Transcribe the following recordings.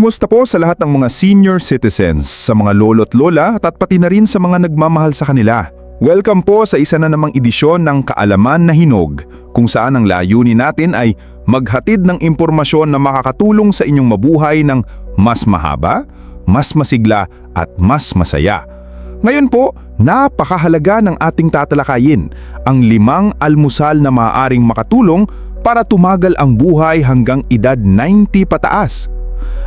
Musta po sa lahat ng mga senior citizens, sa mga lolo't lola at pati na rin sa mga nagmamahal sa kanila. Welcome po sa isa na namang edisyon ng Kaalaman na Hinog, kung saan ang layunin natin ay maghatid ng impormasyon na makakatulong sa inyong mabuhay ng mas mahaba, mas masigla at mas masaya. Ngayon po, napakahalaga ng ating tatalakayin ang limang almusal na maaaring makatulong para tumagal ang buhay hanggang edad 90 pataas.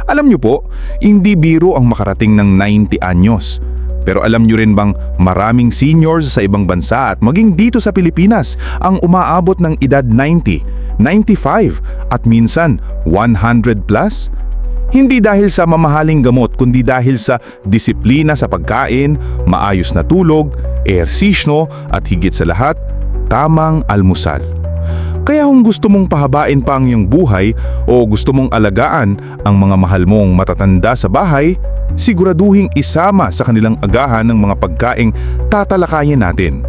Alam niyo po, hindi biro ang makarating ng 90 anyos. Pero alam niyo rin bang maraming seniors sa ibang bansa at maging dito sa Pilipinas ang umaabot ng edad 90, 95 at minsan 100 plus? Hindi dahil sa mamahaling gamot kundi dahil sa disiplina sa pagkain, maayos na tulog, ehersisyo at higit sa lahat, tamang almusal. Kaya kung gusto mong pahabain pa ang iyong buhay o gusto mong alagaan ang mga mahal mong matatanda sa bahay, siguraduhing isama sa kanilang agahan ng mga pagkaing tatalakayin natin.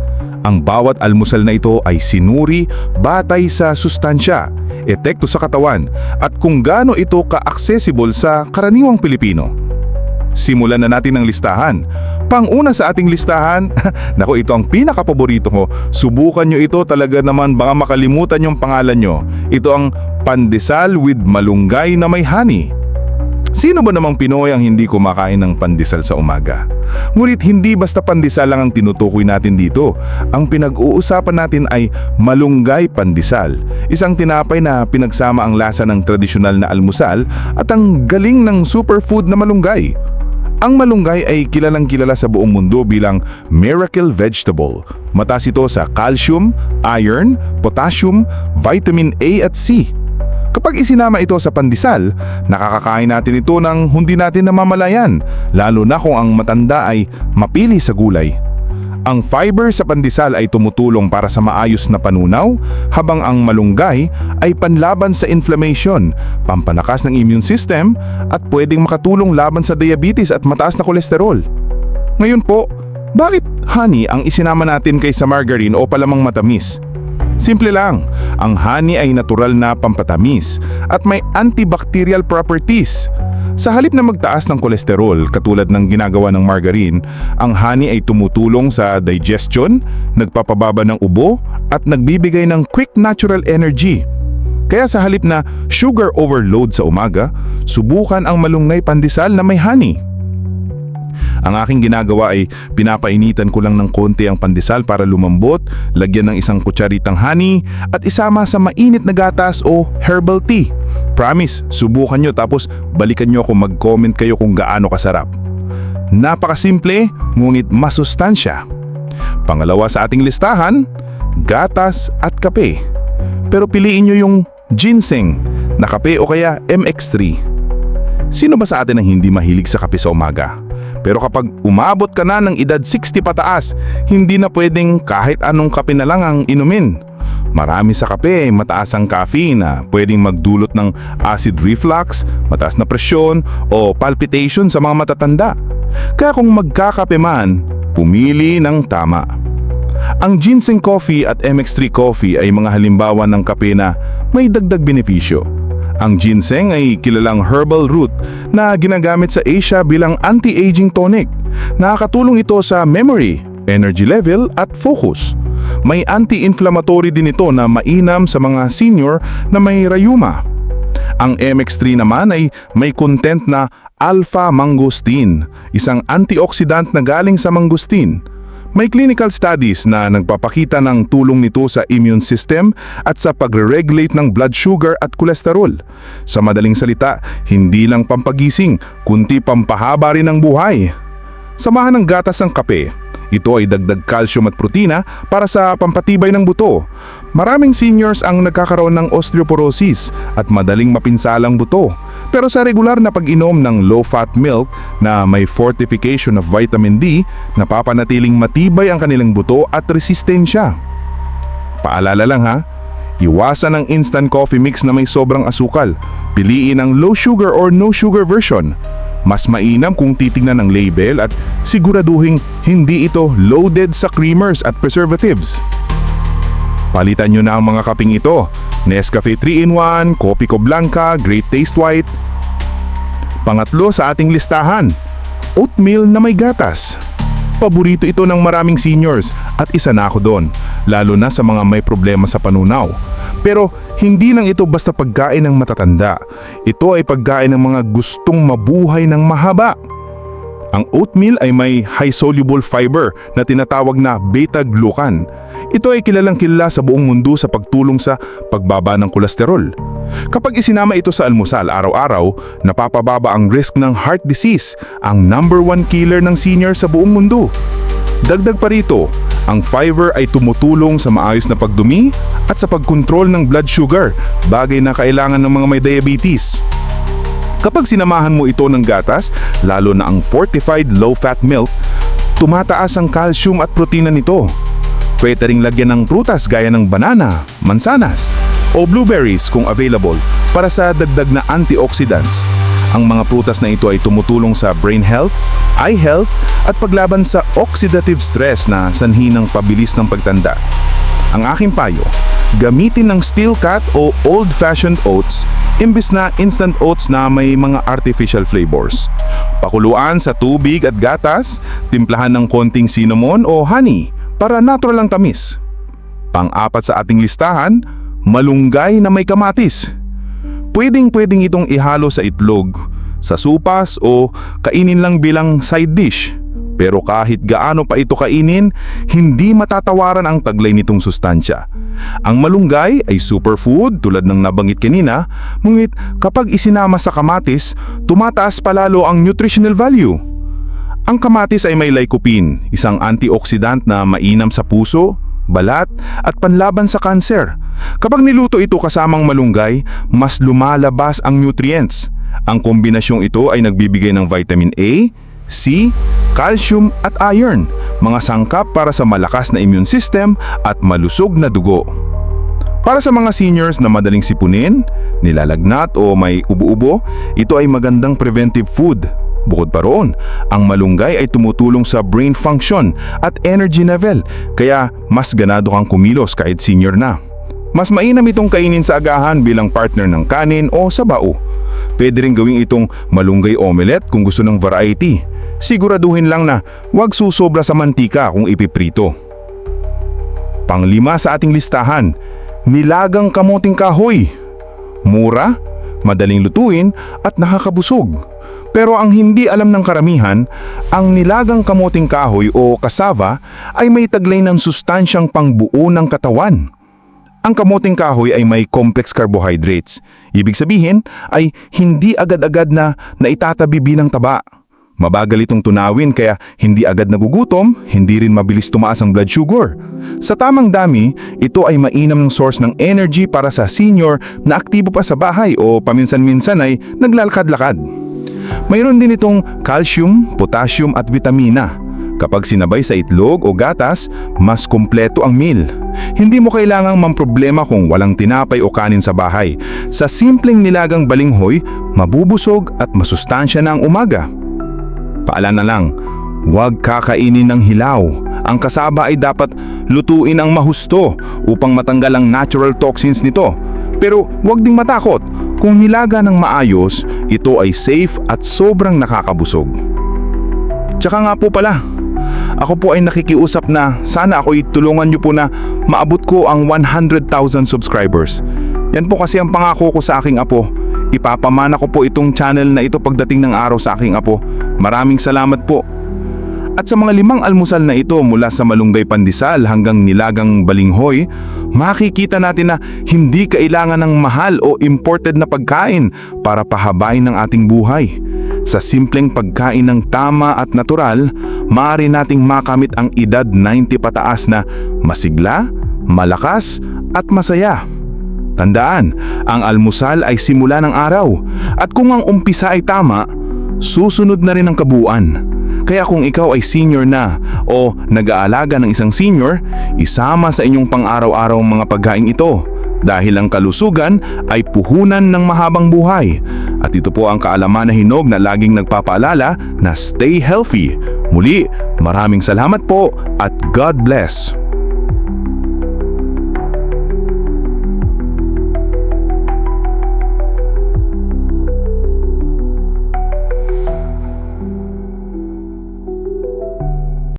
Ang bawat almusal na ito ay sinuri batay sa sustansya, epekto sa katawan at kung gaano ito ka-accessible sa karaniwang Pilipino. Simulan na natin ang listahan. Panguna sa ating listahan, nako ito ang pinakapaborito ko. Subukan nyo ito talaga naman baka makalimutan yung pangalan nyo. Ito ang pandesal with malunggay na may honey. Sino ba namang Pinoy ang hindi kumakain ng pandesal sa umaga? Ngunit hindi basta pandesal lang ang tinutukoy natin dito. Ang pinag-uusapan natin ay malunggay pandesal. Isang tinapay na pinagsama ang lasa ng tradisyonal na almusal at ang galing ng superfood na malunggay. Ang malunggay ay kilalang kilala sa buong mundo bilang miracle vegetable. Mataas ito sa calcium, iron, potassium, vitamin A at C. Kapag isinama ito sa pandesal, nakakakain natin ito ng hindi natin namamalayan, lalo na kung ang matanda ay mapili sa gulay. Ang fiber sa pandesal ay tumutulong para sa maayos na panunaw, habang ang malunggay ay panlaban sa inflammation, pampanakas ng immune system, at pwedeng makatulong laban sa diabetes at mataas na kolesterol. Ngayon po, bakit honey ang isinama natin kaysa margarine o palamang matamis? Simple lang, ang honey ay natural na pampatamis at may antibacterial properties. Sa halip na magtaas ng kolesterol katulad ng ginagawa ng margarine, ang honey ay tumutulong sa digestion, nagpapababa ng ubo at nagbibigay ng quick natural energy. Kaya sa halip na sugar overload sa umaga, subukan ang malunggay pandesal na may honey. Ang aking ginagawa ay pinapainitan ko lang ng konti ang pandesal para lumambot, lagyan ng isang kutsaritang honey at isama sa mainit na gatas o herbal tea. Promise, subukan nyo tapos balikan nyo ako mag-comment kayo kung gaano kasarap. Napakasimple, ngunit masustansya. Pangalawa sa ating listahan, gatas at kape. Pero piliin nyo yung ginseng na kape o kaya MX3. Sino ba sa atin ang hindi mahilig sa kape sa umaga? Pero kapag umabot ka na ng edad 60 pataas, hindi na pwedeng kahit anong kape na lang ang inumin. Marami sa kape ay mataas ang caffeine na pwedeng magdulot ng acid reflux, mataas na presyon o palpitation sa mga matatanda. Kaya kung magkakape man, pumili ng tama. Ang ginseng coffee at MX3 coffee ay mga halimbawa ng kape na may dagdag benepisyo. Ang ginseng ay kilalang herbal root na ginagamit sa Asia bilang anti-aging tonic. Nakakatulong ito sa memory, energy level at focus. May anti-inflammatory din ito na mainam sa mga senior na may rayuma. Ang MX3 naman ay may content na alpha mangosteen, isang antioxidant na galing sa mangosteen. May clinical studies na nagpapakita ng tulong nito sa immune system at sa pagre-regulate ng blood sugar at kolesterol. Sa madaling salita, hindi lang pampagising, kundi pampahaba rin ng buhay. Samahan ng gatas ng kape. Ito ay dagdag calcium at protina para sa pampatibay ng buto. Maraming seniors ang nagkakaroon ng osteoporosis at madaling mapinsalang buto. Pero sa regular na pag-inom ng low-fat milk na may fortification of vitamin D, napapanatiling matibay ang kanilang buto at resistensya. Paalala lang ha, iwasan ang instant coffee mix na may sobrang asukal. Piliin ang low sugar or no sugar version. Mas mainam kung titingnan ang label at siguraduhin hindi ito loaded sa creamers at preservatives. Palitan nyo na ang mga kaping ito. Nescafe 3-in-1, Kopi Ko Blanca, Great Taste White. Pangatlo sa ating listahan, oatmeal na may gatas. Paborito ito ng maraming seniors at isa na ako doon, lalo na sa mga may problema sa panunaw. Pero hindi lang ito basta pagkain ng matatanda. Ito ay pagkain ng mga gustong mabuhay ng mahaba. Ang oatmeal ay may high-soluble fiber na tinatawag na beta-glucan. Ito ay kilalang kilala sa buong mundo sa pagtulong sa pagbaba ng kolesterol. Kapag isinama ito sa almusal araw-araw, napapababa ang risk ng heart disease, ang number one killer ng senior sa buong mundo. Dagdag pa rito, ang fiber ay tumutulong sa maayos na pagdumi at sa pagkontrol ng blood sugar, bagay na kailangan ng mga may diabetes. Kapag sinamahan mo ito ng gatas, lalo na ang fortified low-fat milk, tumataas ang calcium at protina nito. Pwede ring lagyan ng prutas gaya ng banana, mansanas, o blueberries kung available para sa dagdag na antioxidants. Ang mga prutas na ito ay tumutulong sa brain health, eye health, at paglaban sa oxidative stress na sanhi ng pabilis ng pagtanda. Ang aking payo, gamitin ng steel cut o old-fashioned oats imbis na instant oats na may mga artificial flavors. Pakuluan sa tubig at gatas, timplahan ng konting cinnamon o honey para natural ang tamis. Pang-apat sa ating listahan, malunggay na may kamatis. Pwedeng-pwedeng itong ihalo sa itlog, sa supas o kainin lang bilang side dish. Pero kahit gaano pa ito kainin, hindi matatawaran ang taglay nitong sustansya. Ang malunggay ay superfood tulad ng nabanggit kanina, ngunit kapag isinama sa kamatis, tumataas palalo ang nutritional value. Ang kamatis ay may lycopene, isang antioxidant na mainam sa puso, balat at panlaban sa kanser. Kapag niluto ito kasamang malunggay, mas lumalabas ang nutrients. Ang kombinasyong ito ay nagbibigay ng vitamin A, C, calcium at iron, mga sangkap para sa malakas na immune system at malusog na dugo. Para sa mga seniors na madaling sipunin, nilalagnat o may ubo-ubo, ito ay magandang preventive food. Bukod pa roon, ang malunggay ay tumutulong sa brain function at energy level, kaya mas ganado kang kumilos kahit senior na. Mas mainam itong kainin sa agahan bilang partner ng kanin o sa bao. Pwede rin gawing itong malunggay omelette kung gusto ng variety. Siguraduhin lang na huwag susobra sa mantika kung ipiprito. Panglima sa ating listahan, nilagang kamuting kahoy. Mura, madaling lutuin at nakakabusog. Pero ang hindi alam ng karamihan, ang nilagang kamuting kahoy o kasava ay may taglay ng sustansyang pangbuo ng katawan. Ang kamuting kahoy ay may complex carbohydrates. Ibig sabihin ay hindi agad-agad na naitatabi bilang taba. Mabagal itong tunawin kaya hindi agad nagugutom, hindi rin mabilis tumaas ang blood sugar. Sa tamang dami, ito ay mainam ng source ng energy para sa senior na aktibo pa sa bahay o paminsan-minsan ay naglalakad-lakad. Mayroon din itong calcium, potassium at vitamina. Kapag sinabay sa itlog o gatas, mas kumpleto ang meal. Hindi mo kailangang mamproblema kung walang tinapay o kanin sa bahay. Sa simpleng nilagang balinghoy, mabubusog at masustansya na ang umaga. Paalala lang, huwag kakainin ng hilaw. Ang kasaba ay dapat lutuin ang mahusto upang matanggal ang natural toxins nito. Pero huwag ding matakot, kung nilaga ng maayos, ito ay safe at sobrang nakakabusog. Tsaka nga po pala, ako po ay nakikiusap na sana ako itulungan niyo po na maabot ko ang 100,000 subscribers. Yan po kasi ang pangako ko sa aking apo. Ipapamana ko po itong channel na ito pagdating ng araw sa aking apo. Maraming salamat po. At sa mga limang almusal na ito mula sa malunggay pandesal hanggang nilagang balinghoy, makikita natin na hindi kailangan ng mahal o imported na pagkain para pahabain ang ating buhay. Sa simpleng pagkain ng tama at natural, maaari nating makamit ang edad 90 pataas na masigla, malakas at masaya. Tandaan, ang almusal ay simula ng araw at kung ang umpisa ay tama, susunod na rin ang kabuuan. Kaya kung ikaw ay senior na o nag-aalaga ng isang senior, isama sa inyong pang-araw-araw mga pagkain ito dahil ang kalusugan ay puhunan ng mahabang buhay. At ito po ang kaalaman na hinog na laging nagpapaalala na stay healthy. Muli, maraming salamat po at God bless.